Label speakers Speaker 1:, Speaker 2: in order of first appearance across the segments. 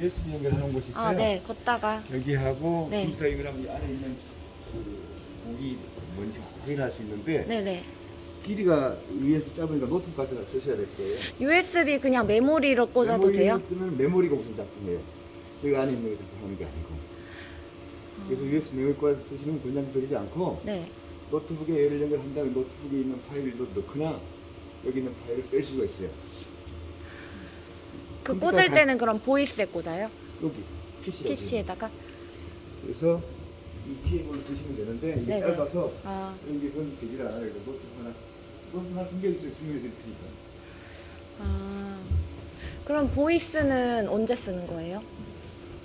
Speaker 1: USB 연결하는 곳이 있어요.
Speaker 2: 아, 네. 걷다가.
Speaker 1: 여기하고
Speaker 2: 네.
Speaker 1: 컴퓨터 연결하면 이 안에 있는 그 공이 뭔지 확인할 수 있는데
Speaker 2: 네네.
Speaker 1: 길이가 USB 짧으니까 노트북 같은 거 쓰셔야 될 거예요.
Speaker 2: USB 그냥 메모리로 꽂아도 돼요?
Speaker 1: 쓰면 메모리가 무슨 작동해요. 여기 안에 있는 거 작동하는 게 아니고. 그래서 USB 메모리 꽂아서 쓰시는 건 그냥 들이지 않고
Speaker 2: 네.
Speaker 1: 노트북에 얘를 연결한 다음에 노트북에 있는 파일을 넣거나 여기 있는 파일을 뺄 수가 있어요.
Speaker 2: 그
Speaker 1: 컴퓨터
Speaker 2: 꽂을
Speaker 1: 다-
Speaker 2: 때는 그럼 보이스에 꽂아요?
Speaker 1: 여기 PC.
Speaker 2: PC에다가?
Speaker 1: 그래서 이 케이블을 드시면 되는데 이게
Speaker 2: 네네.
Speaker 1: 짧아서
Speaker 2: 아,
Speaker 1: 여기 그건 되질 않아요. 그래서 노트북 하나 노트북 하나 숨겨주세요. 설명해 드릴 테니까.
Speaker 2: 아. 그럼 보이스는 언제 쓰는 거예요?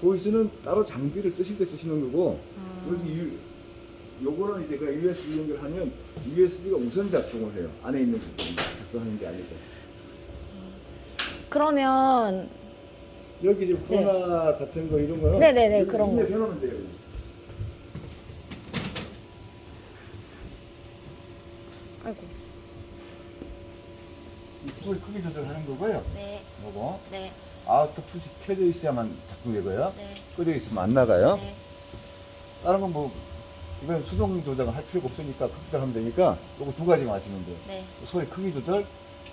Speaker 1: 보이스는 따로 장비를 쓰실 때 쓰시는 거고
Speaker 2: 아.
Speaker 1: 여기 유, 요거는 이제 그 USB 연결하면 USB가 우선 작동을 해요. 안에 있는 부분 작동하는 게 아니고
Speaker 2: 그러면
Speaker 1: 여기 지금 코로나 같은 거 이런 거는
Speaker 2: 네. 네네네,
Speaker 1: 여기
Speaker 2: 그런 거.
Speaker 1: 입력해놓으면 돼요.
Speaker 2: 아이고.
Speaker 1: 이 소리 크기 조절하는 거고요.
Speaker 2: 네.
Speaker 1: 요거
Speaker 2: 네.
Speaker 1: 아웃풋이 켜져 있어야만 작동 되고요.
Speaker 2: 네.
Speaker 1: 끄져 있으면 안 나가요.
Speaker 2: 네.
Speaker 1: 다른 건 뭐 이건 수동 조작을 할 필요가 없으니까 컴퓨터 하면 되니까 요거 두 가지만 하시면 돼요.
Speaker 2: 네.
Speaker 1: 소리 크기 조절,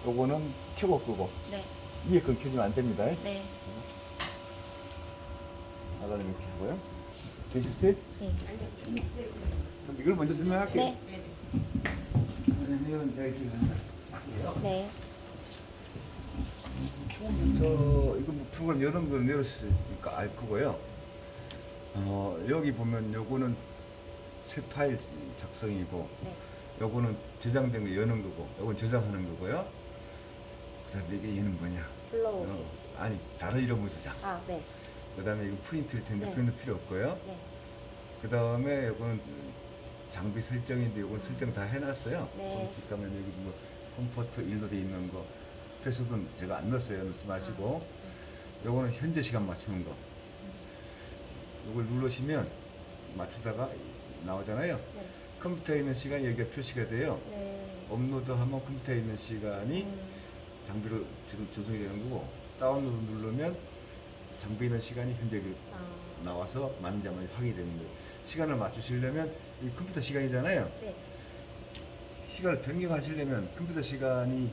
Speaker 1: 요거는 켜고 끄고
Speaker 2: 네.
Speaker 1: 위에 건 켜지면 안 됩니다.
Speaker 2: 네.
Speaker 1: 나가는 이렇게 하고요. 되실세?
Speaker 2: 네.
Speaker 1: 그럼 이걸 먼저 설명할게요.
Speaker 2: 네.
Speaker 1: 왜냐면 제가 이렇게 할게요.
Speaker 2: 네.
Speaker 1: 처음부터 이거 뭐 프로그램 여러 걸 내렸으니까 알 거고요. 어, 여기 보면 요거는 새 파일 작성이고
Speaker 2: 네.
Speaker 1: 요거는 저장된 거 여는 거고 요건 저장하는 거고요. 그다음에 이게 얘는 뭐냐?
Speaker 2: 불러오기.
Speaker 1: 어, 아니 다른 이름으로 저장.
Speaker 2: 아, 네.
Speaker 1: 그다음에 이거 프린트일 텐데
Speaker 2: 네.
Speaker 1: 프린트 필요 없고요.
Speaker 2: 네.
Speaker 1: 그다음에 요거는 장비 설정인데 요건 설정 다 해놨어요.
Speaker 2: 네.
Speaker 1: 그다음에 여기 뭐 컴포트 일로 돼 있는 거 패스는 제가 안 넣었어요. 넣지 마시고 요거는 현재 시간 맞추는 거. 요걸 누르시면 맞추다가 나오잖아요.
Speaker 2: 네.
Speaker 1: 컴퓨터에 있는 시간이 여기가 표시가 돼요.
Speaker 2: 네.
Speaker 1: 업로드하면 컴퓨터에 있는 시간이
Speaker 2: 음,
Speaker 1: 장비로 지금 조성이 되는 거고 다운로드 누르면 장비에 있는 시간이 현재 그
Speaker 2: 아,
Speaker 1: 나와서 맞는지 확인이 되는 거예요. 시간을 맞추시려면 이 컴퓨터 시간이잖아요.
Speaker 2: 네.
Speaker 1: 시간을 변경하시려면 컴퓨터 시간이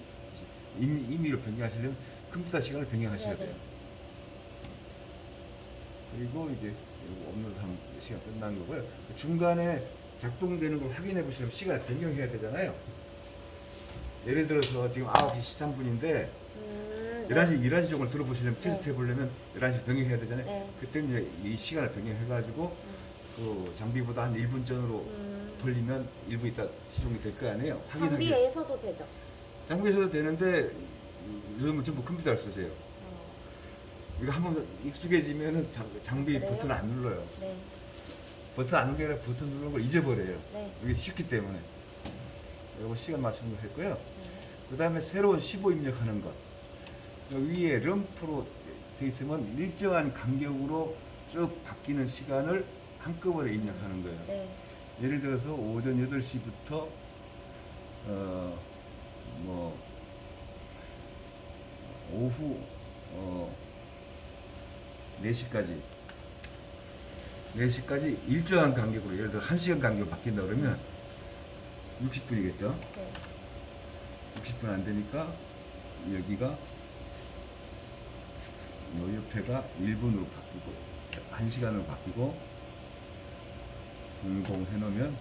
Speaker 1: 임, 임의로 변경하시려면 컴퓨터 시간을 변경하셔야
Speaker 2: 네네.
Speaker 1: 돼요. 그리고 이제 이거 업로드 한 시간 끝난 거고요. 그 중간에 작동되는 걸 확인해 보시려면 시간을 변경해야 되잖아요. 예를 들어서 지금 9시 13분인데
Speaker 2: 음,
Speaker 1: 11시, 11시 정도 들어보시려면
Speaker 2: 네.
Speaker 1: 테스트 해보려면 11시 변경해야 되잖아요.
Speaker 2: 네.
Speaker 1: 그때 이제 이 시간을 변경해가지고 그 장비보다 한 1분 전으로
Speaker 2: 음.
Speaker 1: 돌리면 1분 있다 시동이 될 거 아니에요. 확인하기.
Speaker 2: 장비에서도 되죠.
Speaker 1: 장비에서도 되는데 요즘은 전부 컴퓨터를 쓰세요.
Speaker 2: 어,
Speaker 1: 이거 한번 익숙해지면은 장, 장비
Speaker 2: 그래요?
Speaker 1: 버튼 안 눌러요.
Speaker 2: 네.
Speaker 1: 버튼 안 누르면 버튼 누르는 걸 잊어버려요.
Speaker 2: 네.
Speaker 1: 이게 쉽기 때문에. 이거 시간 맞추는 거 했고요.
Speaker 2: 네.
Speaker 1: 그 다음에 새로운 15 입력하는 것. 위에 럼프로 돼 있으면 일정한 간격으로 쭉 바뀌는 시간을 한꺼번에 입력하는 거예요.
Speaker 2: 네.
Speaker 1: 예를 들어서 오전 8시부터 어, 뭐 오후 어, 4시까지 4시까지 일정한 간격으로 예를 들어 1시간 간격으로 바뀐다 그러면 60분이겠죠.
Speaker 2: 네.
Speaker 1: 60분 안 되니까 여기가 요 옆에가 1분으로 바뀌고 1시간으로 바뀌고 00 해놓으면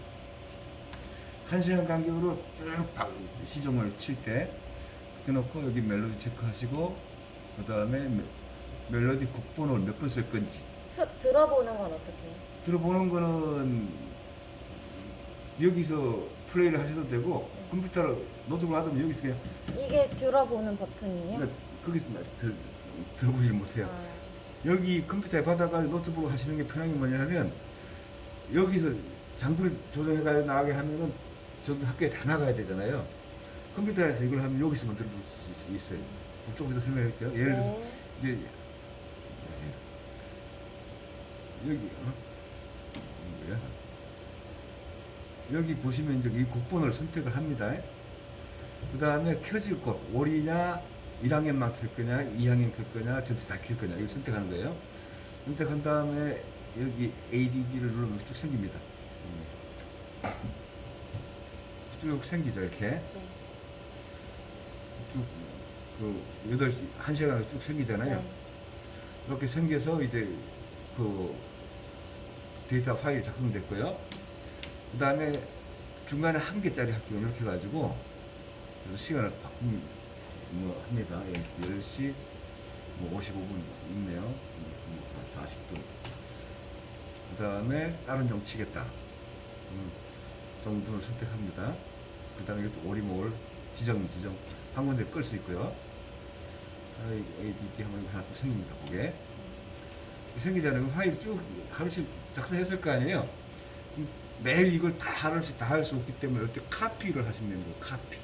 Speaker 1: 1시간 간격으로 쭉 바- 시종을 칠 때 해놓고 여기 멜로디 체크하시고 그 다음에 멜로디 곡 번호를 몇번 쓸 건지
Speaker 2: 스- 들어보는 건 어떻게 해요?
Speaker 1: 들어보는 거는 여기서 플레이를 하셔도 되고
Speaker 2: 네.
Speaker 1: 컴퓨터로 노트북 하면 여기서 그냥
Speaker 2: 이게 들어보는 버튼이에요?
Speaker 1: 그러니까 거기서 나- 들, 들어보질 못해요.
Speaker 2: 아,
Speaker 1: 여기 컴퓨터에 받아가 노트북 하시는 게 편한 게 뭐냐 하면 여기서 장비를 조정해가 나가게 하면은 저기 학교에 다 나가야 되잖아요. 컴퓨터에서 이걸 하면 여기서만 들어볼 수 있- 있어요. 조금 더 설명할게요. 예를 들어서
Speaker 2: 네.
Speaker 1: 이제 여기 어? 뭐야? 여기 보시면 이제 이 곡번호를 선택을 합니다. 그 다음에 켜질 곳, 올이냐, 1학년만 켤 거냐, 2학년 켤 거냐, 전체 다 켤 거냐 이걸 선택하는 거예요. 선택한 다음에 여기 ADD를 누르면 쭉 생깁니다. 음. 쭉 생기죠 이렇게
Speaker 2: 네.
Speaker 1: 쭉그 8시 1시간 쭉 생기잖아요.
Speaker 2: 네.
Speaker 1: 이렇게 생겨서 이제 그 데이터 파일이 작성됐고요. 그 다음에 중간에 한 개짜리 할게요. 이렇게 해가지고 시간을 바꾸면 뭐 합니다. 예, 10시 뭐 55분 있네요. 뭐 40분. 그 다음에 다른 종 치겠다. 음, 정분을 선택합니다. 그 다음에 이것도 오리몰 지정 지정 한 군데 끌 수 있고요. ADD 하면 하나 또 생깁니다. 그게 생기잖아요. 그럼 파일 쭉 하루씩 작성했을 거 아니에요. 매일 이걸 다 하루씩 다 할 수 없기 때문에 이때 카피를 하시면 거예요. 카피.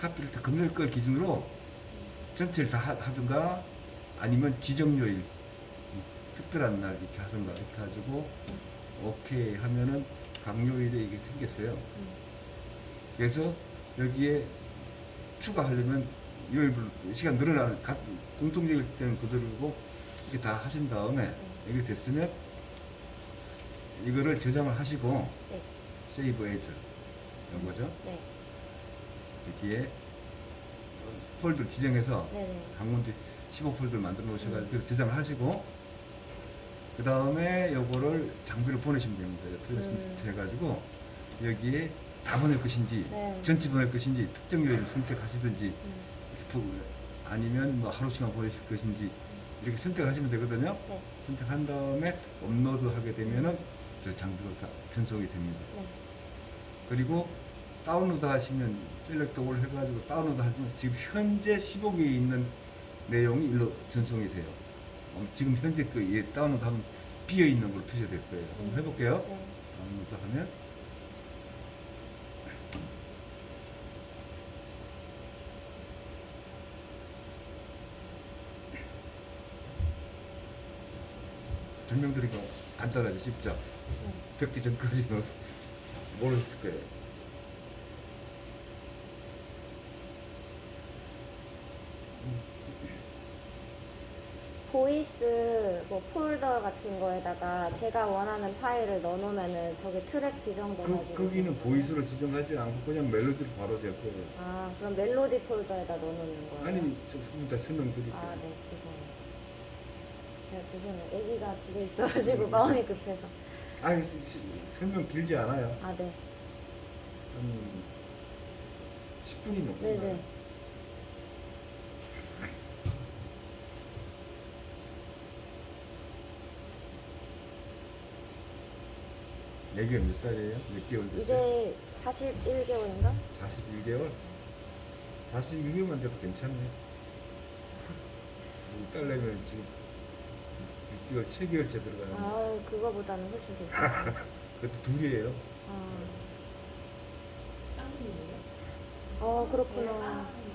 Speaker 1: 카피를 다 금요일 걸 기준으로 전체를 다 하- 하든가 아니면 지정요일 음, 특별한 날 이렇게 하든가 이렇게 해가지고 오케이 하면은 각 요일에 이게 생겼어요.
Speaker 2: 음.
Speaker 1: 그래서 여기에 추가하려면 요일별로 시간 늘어나는 각 공통적일 때는 그대로고 이렇게 다 하신 다음에 이게 됐으면 이거를 저장을 하시고
Speaker 2: 네.
Speaker 1: 세이브 에즈 이런 거죠.
Speaker 2: 네.
Speaker 1: 여기에 폴더 지정해서
Speaker 2: 네네.
Speaker 1: 한 군데 15 폴더를 만들어 놓으셔가지고 저장을 하시고 그 다음에 요거를 장비로 보내시면 됩니다. 트랜스미트
Speaker 2: 음.
Speaker 1: 해가지고 여기에 다 보낼 것인지
Speaker 2: 네.
Speaker 1: 전체 보낼 것인지 특정 요일을 선택하시든지
Speaker 2: 음.
Speaker 1: 부- 아니면 뭐 하루씩만 보내실 것인지 이렇게 선택하시면 되거든요.
Speaker 2: 네.
Speaker 1: 선택한 다음에 업로드 하게 되면은 저 장비가 다 전송이 됩니다.
Speaker 2: 네.
Speaker 1: 그리고 다운로드 하시면 셀렉트 올 해가지고 다운로드 하시면 지금 현재 15개에 있는 내용이 일로 전송이 돼요. 어, 지금 현재 그 예, 다운로드 하면 비어 있는 걸로 표시될 거예요. 한번
Speaker 2: 음.
Speaker 1: 해볼게요.
Speaker 2: 네.
Speaker 1: 다운로드 하면 설명드리기가 간단하죠, 쉽죠?
Speaker 2: 네.
Speaker 1: 듣기 전까지는 모르셨을 거예요.
Speaker 2: 보이스 뭐 폴더 같은 거에다가 제가 원하는 파일을 넣어놓으면은 저게 트랙 지정돼가지고
Speaker 1: 그, 거기는 보이스를 지정하지 않고 그냥 멜로디로 바로 될 거예요.
Speaker 2: 아 그럼 멜로디 폴더에다 넣어놓는 거예요?
Speaker 1: 아니, 조금 이따 설명드릴게요.
Speaker 2: 아, 네, 죄송해요. 제가 죄송해요. 아기가 집에 있어가지고 마음이 급해서.
Speaker 1: 아니, 시- 시- 설명 길지 않아요.
Speaker 2: 아, 네.
Speaker 1: 한 10분이면
Speaker 2: 네네.
Speaker 1: 애기가 몇 살이에요? 몇 개월 됐어요?
Speaker 2: 이제 41개월인가?
Speaker 1: 41개월? 41개월만 돼도 괜찮네. 우리 딸내미는 지금 6개월, 7개월째 들어가는 데
Speaker 2: 아우, 그거보다는 훨씬 괜찮아요.
Speaker 1: 그것도 둘이에요.
Speaker 2: 아,
Speaker 3: 쌍둥이예요?
Speaker 2: 어, 그렇구나.